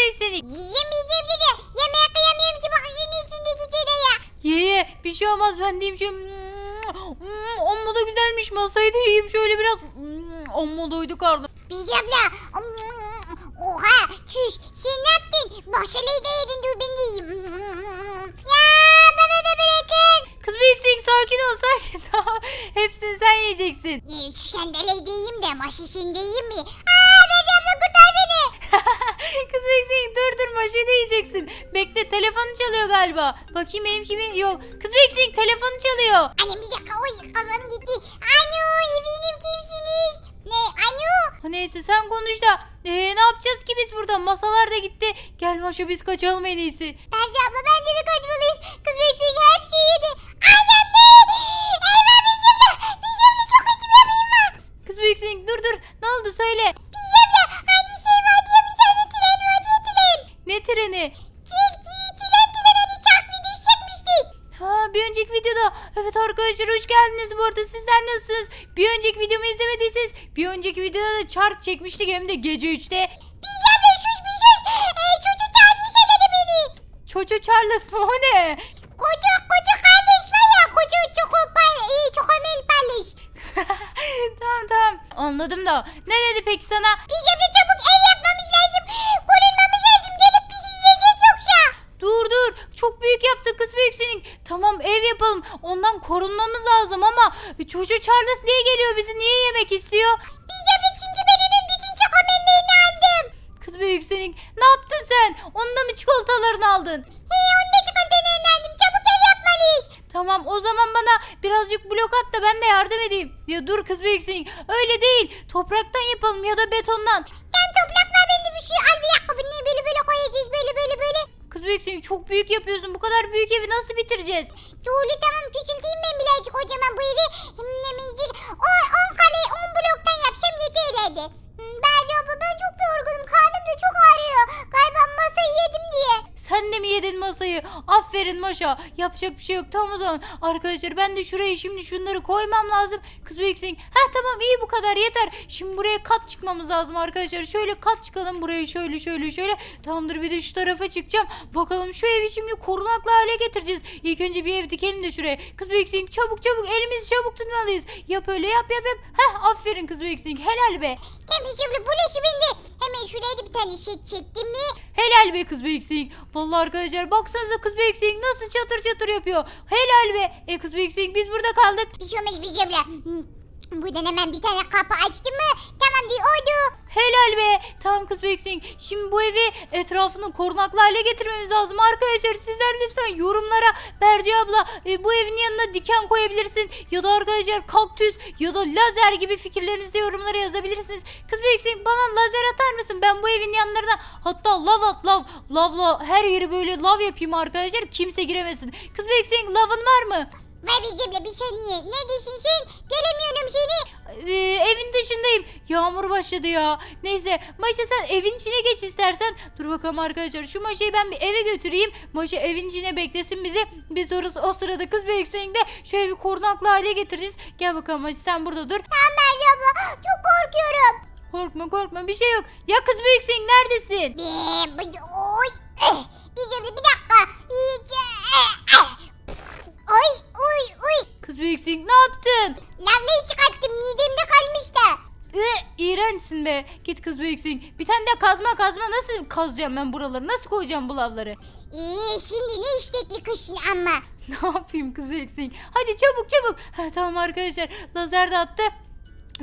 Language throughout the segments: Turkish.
büyük seni. Yiyemeyeceğim dedi. Yemeğe kıyamıyorum ki bak senin içindeki şeyde ya. Ye ye bir şey olmaz ben diyeyim şöyle. Hmm, amma da güzelmiş masayı da yiyeyim şöyle biraz. Hmm, Amma doydu karnım. Biz abla. Oha çüş sen ne yaptın? Başarıyı da yedin dur ben de yiyeyim. Ya bana da bırakın. Kız büyük seni sakin ol sakin. Hepsini sen yiyeceksin. Ee, Şu sandalyeyi de yiyeyim de maşı sen de yiyeyim mi? Aa Bezi abla kurtar beni. Kız büyük seni dur dur maşayı da yiyeceksin. Bekle telefonu çalıyor galiba. Bakayım benim kimi yok. Kız seni telefonu çalıyor. Annem bir dakika oy kafam gitti. Alo efendim kimsiniz? Ne alo? Ha, Neyse sen konuş da. Ee, ne yapacağız ki biz burada? Masalar da gitti. Gel Maşa biz kaçalım en iyisi. Berce abla bence de kaçmalıyız. Kız Beksin çark çekmiştik hem de gece 3'te. Bizimle şuş bir şuş. Ee, çocuk çağırmış eledi beni. Çoço Charles mı o ne? Koca koca kardeş var ya koca çokopal, e, çokomel parleş. tamam tamam anladım da. Ne dedi peki sana? Bizimle çabuk ev yapmamız lazım. Korunmamız lazım. Gelip bizi yiyecek yoksa. Dur dur çok büyük yaptın kız büyük senin. Tamam ev yapalım ondan korunmamız lazım ama Çoço Charles niye geliyor bizi niye yemek istiyor? Çikolatalarını aldın? He onu da çikolatalarını aldım. Çabuk ev yapmalıyız. Tamam o zaman bana birazcık blok at da ben de yardım edeyim. Ya dur kız büyük senin öyle değil topraktan yapalım ya da betondan. Sen toprak var bende bir şey. Al bir dakika bunu böyle böyle koyacağız böyle böyle böyle. Kız büyük senin çok büyük yapıyorsun bu kadar büyük evi nasıl bitireceğiz? Doğru tamam küçülteyim ben birazcık o zaman bu evi. Minicik. O Aferin Maşa. Yapacak bir şey yok. Tamam o zaman. Arkadaşlar ben de şuraya şimdi şunları koymam lazım. Kız büyüksün. Ha tamam iyi bu kadar yeter. Şimdi buraya kat çıkmamız lazım arkadaşlar. Şöyle kat çıkalım buraya şöyle şöyle şöyle. Tamamdır bir de şu tarafa çıkacağım. Bakalım şu evi şimdi korunaklı hale getireceğiz. İlk önce bir ev dikelim de şuraya. Kız büyüksün çabuk çabuk elimizi çabuk tutmalıyız. Yap öyle yap yap yap. Heh aferin kız büyüksün. Helal be. Tamam şimdi bu leşi bende. Hemen şuraya da bir tane şey çektim mi? Helal be kız büyüksün. Vallahi arkadaşlar baksanıza kız büyüksün nasıl çatır çatır yapıyor. Helal be. E kız büyüksün biz burada kaldık. Bir şey olmaz bir cemle. Buradan hemen bir tane kapı açtım mı? Tamam diye oldu. Helal be. Tamam kız büyüksün. Şimdi bu evi etrafını korunaklı hale getirmemiz lazım. Arkadaşlar sizler lütfen yorumlara Berce abla e, bu evin yanına diken koyabilirsin. Ya da arkadaşlar kaktüs ya da lazer gibi fikirlerinizi de yorumlara yazabilirsiniz. Kız büyüksün bana lazer atar mısın? Ben bu evin yanlarına hatta lav at lav. Lavla her yeri böyle lav yapayım arkadaşlar. Kimse giremesin. Kız büyüksün lavın var mı? Ver bir cemle bir saniye. Neredesin sen? Dışındayım. Yağmur başladı ya. Neyse Maşa sen evin içine geç istersen. Dur bakalım arkadaşlar şu Maşa'yı ben bir eve götüreyim. Maşa evin içine beklesin bizi. Biz de orası, o sırada kız büyükseyinde şu evi korunaklı hale getireceğiz. Gel bakalım Maşa sen burada dur. Tamam Berce abla. Çok korkuyorum. Korkma korkma bir şey yok. Ya kız büyüksün neredesin? Be, bu- Oy. Eh, Bir cemle bir dakika. Eh, ah. Oy oy oy. Kız büyüksün ne yaptın? Lavlayı İğrençsin be. Git kız büyüksün. Bir tane de kazma kazma nasıl kazacağım ben buraları? Nasıl koyacağım bu lavları? İyi şimdi ne iştekli kışın ama. Ne yapayım kız büyüksün? Hadi çabuk çabuk. Ha, tamam arkadaşlar. Lazer de attı.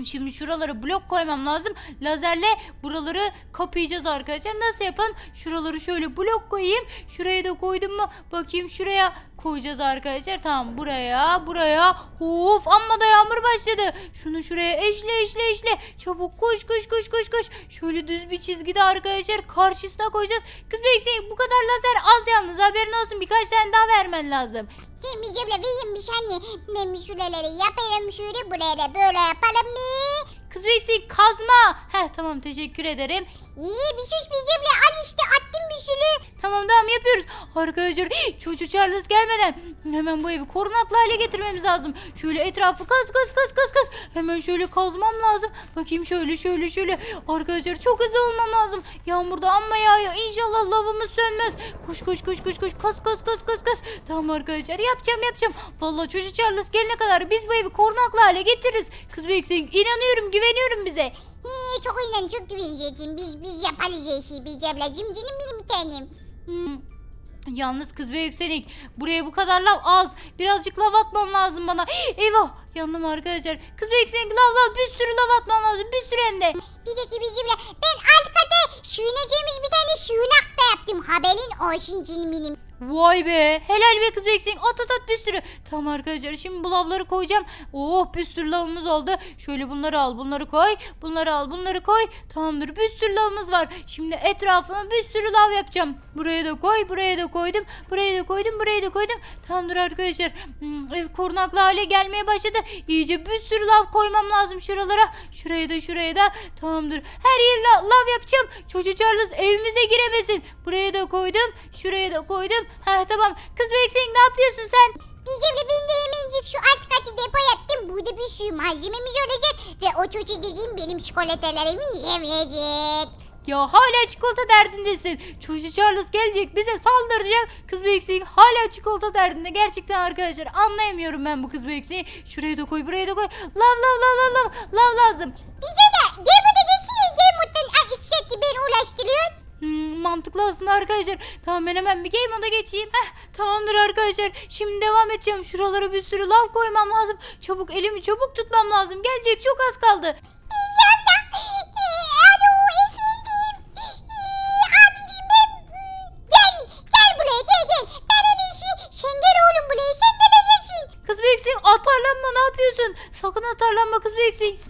Şimdi şuralara blok koymam lazım. Lazerle buraları kapayacağız arkadaşlar. Nasıl yapalım? Şuraları şöyle blok koyayım. Şuraya da koydum mu? Bakayım şuraya koyacağız arkadaşlar. Tamam buraya buraya. Of amma da yağmur başladı. Şunu şuraya eşle eşle eşle. Çabuk koş koş koş koş koş. Şöyle düz bir çizgide arkadaşlar karşısına koyacağız. Kız bekleyin bu kadar lazer az yalnız haberin olsun. Birkaç tane daha vermen lazım. Cemle vereyim bir saniye. Ben şuraları yapayım şöyle buraya da böyle yapalım mı? Kız bekleyin kazma. Heh tamam teşekkür ederim. İyi bir sus bir cemle al işte. Tamam tamam yapıyoruz. Arkadaşlar çocuk Charles gelmeden hemen bu evi korunaklı hale getirmemiz lazım. Şöyle etrafı kaz kaz kaz kaz kaz. Hemen şöyle kazmam lazım. Bakayım şöyle şöyle şöyle. Arkadaşlar çok hızlı olmam lazım. Yağmurda amma yağıyor. İnşallah lavımız sönmez. Koş koş koş koş koş. Kaz kaz kaz kaz kaz. Tamam arkadaşlar yapacağım yapacağım. Vallahi çocuk Charles gelene kadar biz bu evi korunaklı hale getiririz. Kız büyük inanıyorum güveniyorum bize. Hii, çok inan çok güveneceksin. Biz biz yaparız her şeyi. Biz ablacığım canım benim bir tanem. Hmm. Yalnız kız ve yükselik. Buraya bu kadar lav az. Birazcık lav atman lazım bana. Eyvah yandım arkadaşlar. Kız ve yükselik lav lav bir sürü lav atman lazım. Bir sürü hem de. Bir dakika bizimle. Ben alt kata sığınacağımız bir tane sığınak da yaptım. Haberin olsun canım benim. Vay be. Helal be kız yükselik. At at at bir sürü. Tamam arkadaşlar şimdi bu lavları koyacağım. Oh bir sürü lavımız oldu. Şöyle bunları al bunları koy. Bunları al bunları koy. Tamamdır bir sürü lavımız var. Şimdi etrafına bir sürü lav yapacağım. Buraya da koy. Buraya da koydum. Buraya da koydum. Buraya da koydum. Tamamdır arkadaşlar. Hmm, ev korunaklı hale gelmeye başladı. İyice bir sürü lav koymam lazım şuralara. Şuraya da şuraya da. Tamamdır. Her yere la- lav yapacağım. Çocuk Charles evimize giremesin. Buraya da koydum. Şuraya da koydum. Ha tamam. Kız Beksin ne yapıyorsun sen? Bizimle ben de hemencik şu alt katı depo yaptım. Burada bir sürü malzememiz olacak. Ve o çocuğu dediğim benim çikolatalarımı yemeyecek. Ya hala çikolata derdindesin. Çocuk Charles gelecek bize saldıracak. Kız Beksin hala çikolata derdinde. Gerçekten arkadaşlar anlayamıyorum ben bu kız Beksin'i. Şuraya da koy buraya da koy. Lav lav lav lav lav. Lav lazım. Bize de gel burada geçsene. Gel muttan al iki şekli beni ulaştırıyorsun. Hmm, mantıklı aslında arkadaşlar. Tamam ben hemen bir game moda geçeyim. Heh, tamamdır arkadaşlar. Şimdi devam edeceğim. Şuralara bir sürü lav koymam lazım. Çabuk elimi çabuk tutmam lazım. Gelecek çok az kaldı. Kız büyüksün atarlanma ne yapıyorsun? Sakın atarlanma kız. Daha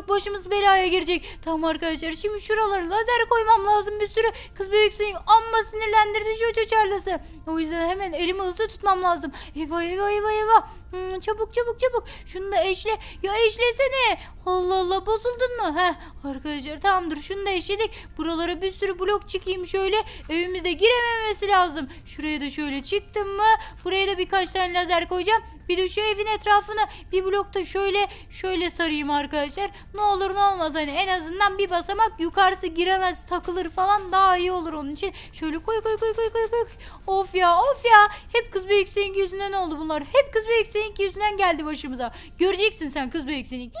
çok başımız belaya girecek. Tamam arkadaşlar şimdi şuralara lazer koymam lazım bir sürü. Kız büyüksün amma sinirlendirdi şu Charles'ı. O yüzden hemen elimi hızlı tutmam lazım. Eyvah eyvah eyvah eyvah. Hmm, çabuk çabuk çabuk. Şunu da eşle. Ya eşlesene. Allah Allah bozuldun mu? Heh arkadaşlar tamamdır şunu da eşledik. Buralara bir sürü blok çıkayım şöyle. Evimize girememesi lazım. Şuraya da şöyle çıktım mı? Buraya da birkaç tane lazer koyacağım. Bir de şu evin etrafına bir blokta şöyle şöyle sarayım arkadaşlar. Ne olur ne olmaz hani en azından bir basamak yukarısı giremez takılır falan daha iyi olur onun için. Şöyle koy koy koy koy koy koy. Of ya of ya. Hep kız büyük seninki yüzünden oldu bunlar. Hep kız büyük seninki yüzünden geldi başımıza. Göreceksin sen kız büyük seninki.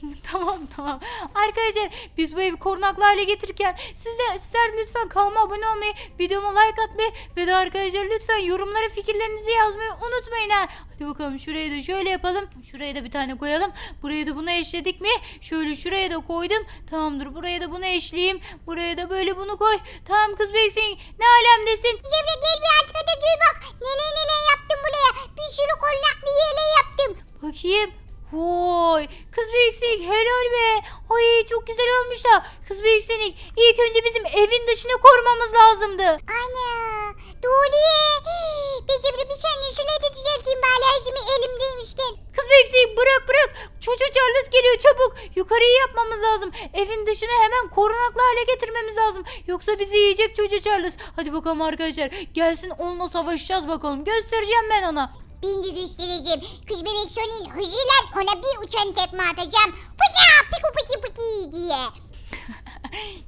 tamam tamam. Arkadaşlar biz bu evi korunaklı hale getirirken siz de sizler de lütfen kanalıma abone olmayı, videoma like atmayı ve de arkadaşlar lütfen yorumlara fikirlerinizi yazmayı unutmayın ha. Hadi bakalım şuraya da şöyle yapalım. Şuraya da bir tane koyalım. Buraya da bunu eşledik mi? Şöyle şuraya da koydum. Tamamdır. Buraya da bunu eşleyeyim. Buraya da böyle bunu koy. Tamam kız beksin. Ne alemdesin? Abla gel bir alt kata gör bak. Neler neler yaptım buraya. Bir sürü korunaklı yerler yaptım. Bakayım. Vay kız büyüksek helal be. Ay çok güzel olmuş da. Kız büyüksek ilk önce bizim evin dışını korumamız lazımdı. Ana. Doğru. Abla bir saniye şurayı da düzelteyim bari elimdeymişken. Kız büyüksek bırak bırak. Çocuğu Charles geliyor çabuk. Yukarıyı yapmamız lazım. Evin dışını hemen korunaklı hale getirmemiz lazım. Yoksa bizi yiyecek çocuğu Charles. Hadi bakalım arkadaşlar. Gelsin onunla savaşacağız bakalım. Göstereceğim ben ona. Ben de göstereceğim. Kız bebek Sony'in hızıyla ona bir uçan tekme atacağım. Pıya piku piki piki diye.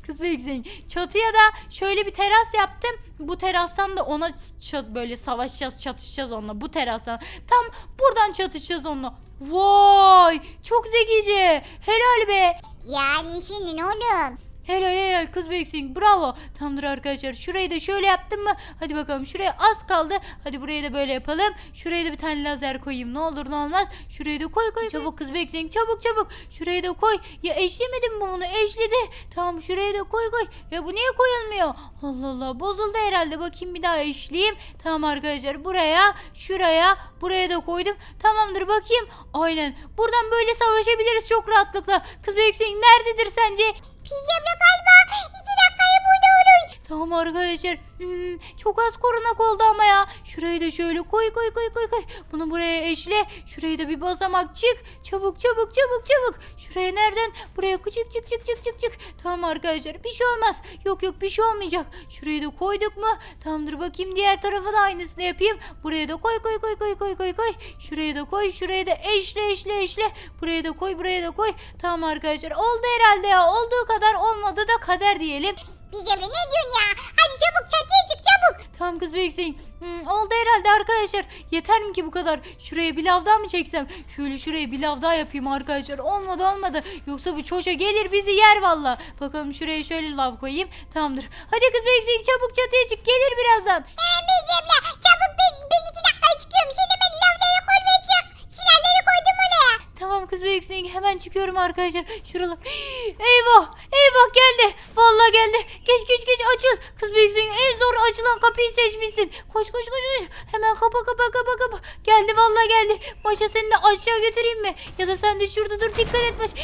Kız büyüksek çatıya da şöyle bir teras yaptım. Bu terastan da ona çat böyle savaşacağız, çatışacağız onunla. Bu terastan. Tam buradan çatışacağız onunla. Vay! Çok zekice. Helal be. Yani senin oğlum. Helal helal kız büyüksün bravo. Tamamdır arkadaşlar şurayı da şöyle yaptım mı? Hadi bakalım şuraya az kaldı. Hadi burayı da böyle yapalım. Şuraya da bir tane lazer koyayım ne olur ne olmaz. Şurayı da koy koy. Çabuk kız büyüksün çabuk çabuk. Şurayı da koy. Ya eşlemedim mi bunu eşledi. Tamam şuraya da koy koy. Ya bu niye koyulmuyor? Allah Allah bozuldu herhalde. Bakayım bir daha eşleyeyim. Tamam arkadaşlar buraya şuraya buraya da koydum. Tamamdır bakayım. Aynen. Buradan böyle savaşabiliriz çok rahatlıkla. Kız büyüksün nerededir sence? Pijamla galiba Tamam arkadaşlar. Hmm, çok az korunak oldu ama ya. Şurayı da şöyle koy koy koy koy koy. Bunu buraya eşle. Şurayı da bir basamak çık. Çabuk çabuk çabuk çabuk. Şuraya nereden? Buraya çık çık çık çık çık çık. Tamam arkadaşlar bir şey olmaz. Yok yok bir şey olmayacak. Şurayı da koyduk mu? Tamamdır bakayım diğer tarafa da aynısını yapayım. Buraya da koy koy koy koy koy koy koy. Şuraya da koy şuraya da eşle eşle eşle. Buraya da koy buraya da koy. Tamam arkadaşlar oldu herhalde ya. Olduğu kadar olmadı da kader diyelim. Biz Emre ne diyorsun ya? Hadi çabuk çatıya çık çabuk. Tamam kız büyüksün. Hmm, oldu herhalde arkadaşlar. Yeter mi ki bu kadar? Şuraya bir lav daha mı çeksem? Şöyle şuraya bir lav daha yapayım arkadaşlar. Olmadı olmadı. Yoksa bu çoşa gelir bizi yer valla. Bakalım şuraya şöyle lav koyayım. Tamamdır. Hadi kız büyüksün çabuk çatıya çık. Gelir birazdan. Hemen biz Emre çabuk ben, ben iki dakikaya Tamam kız büyüksün hemen çıkıyorum arkadaşlar. Şuralar. Eyvah eyvah geldi. Vallahi geldi. Geç geç geç açıl. Kız büyüksün en zor açılan kapıyı seçmişsin. Koş koş koş koş. Hemen kapa kapa kapa kapa. Geldi vallahi geldi. Maşa seni de aşağı götüreyim mi? Ya da sen de şurada dur dikkat et Maşa.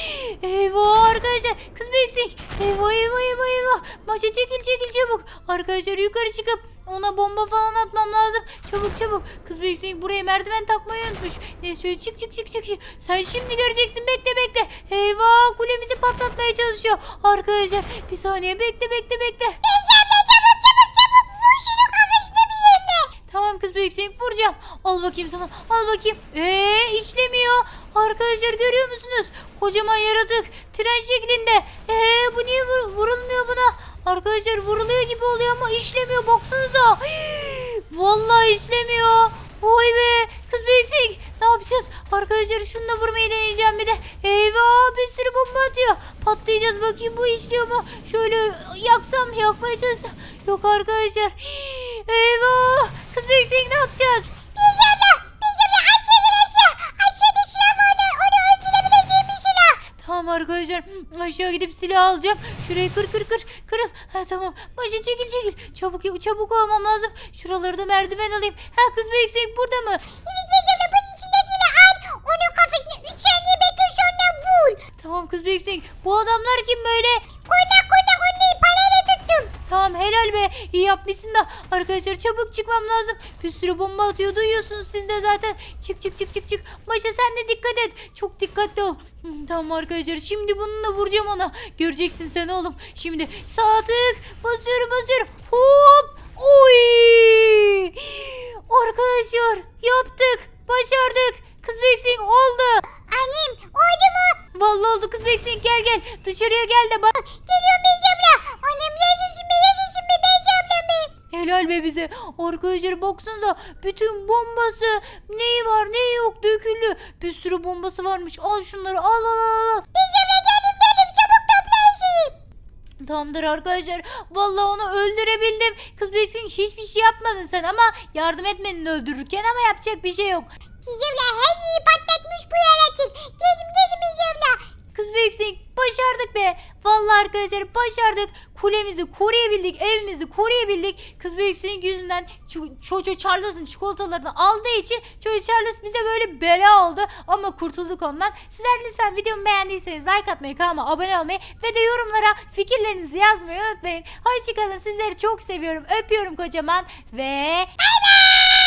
Eyvah arkadaşlar. Kız büyüksün. Eyvah eyvah eyvah eyvah. Maşa çekil çekil çabuk. Arkadaşlar yukarı çıkıp ona bomba falan atmam lazım. Çabuk çabuk. Kız büyüksün buraya merdiven takmayı unutmuş. Neyse şöyle çık çık çık çık. çık. Sen şimdi göreceksin bekle bekle. Eyvah kulemizi patlatmaya çalışıyor. Arkadaşlar bir saniye bekle bekle bekle. Emre çabuk çabuk çabuk. Vur şunu kafasına bir yerine. Tamam kız büyüksün vuracağım. Al bakayım sana al bakayım. Eee işlemiyor. Arkadaşlar görüyor musunuz? Kocaman yaratık tren şeklinde. Eee bu niye vur- vurulmuyor buna? Arkadaşlar vuruluyor gibi oluyor ama işlemiyor baksanıza. Vallahi işlemiyor. Vay be kız büyüksün. Ne yapacağız? Arkadaşlar şununla vurmayı deneyeceğim bir de. Eyvah bir sürü bomba atıyor. Patlayacağız bakayım bu işliyor mu? Şöyle yaksam yakmaya çalışsam. Yok arkadaşlar. Eyvah. Kız büyüksün ne yapacağız? Biz Tamam arkadaşlar aşağı gidip silah alacağım. Şurayı kır kır kır kırıl. Ha tamam başı çekil çekil. Çabuk çabuk olmam lazım. Şuraları da merdiven alayım. Ha kız büyüksün burada mı? Evet Emre bunun içindekiyle al. Onun kafasını üç saniye bekle sonra vur. Tamam kız büyüksün. Bu adamlar kim böyle? Konak konak parayla tuttum. Tamam helal be iyi yapmışsın da arkadaşlar çabuk çıkmam lazım. Bir sürü bomba atıyor duyuyorsunuz siz de zaten. Çık çık çık çık çık. Maşa sen de dikkat et. Çok dikkatli ol. Hmm, Tamam arkadaşlar şimdi bununla vuracağım ona. Göreceksin sen oğlum. Şimdi sağ tık basıyorum basıyorum. Hop. Oy. Arkadaşlar yaptık. Başardık. Kız büyüksün oldu. Annem oldu mu? Vallahi oldu kız büyüksün gel gel. Dışarıya gel de bak. Geliyorum biz Emre. Annem yaşasın be yaşasın be ben ablam benim. Helal be bize. Arkadaşlar baksanıza bütün bombası neyi var neyi yok döküldü. Bir sürü bombası varmış. Al şunları al al al. al. Biz Emre gelin gelin çabuk. Tamamdır arkadaşlar. Vallahi onu öldürebildim. Kız büyüksün hiçbir şey yapmadın sen ama yardım etmedin öldürürken ama yapacak bir şey yok. Emre her yeri patlatmış bu yaratık. Gelin gelin biz Kız büyüksün başardık be. Vallahi arkadaşlar başardık. Kulemizi koruyabildik. Evimizi koruyabildik. Kız büyüksün yüzünden ço- çocuğu Charles'ın çikolatalarını aldığı için çocuğu Charles bize böyle bela oldu. Ama kurtulduk ondan. Sizler lütfen videomu beğendiyseniz like atmayı, kanalıma abone olmayı ve de yorumlara fikirlerinizi yazmayı unutmayın. Hoşçakalın. Sizleri çok seviyorum. Öpüyorum kocaman ve... Bay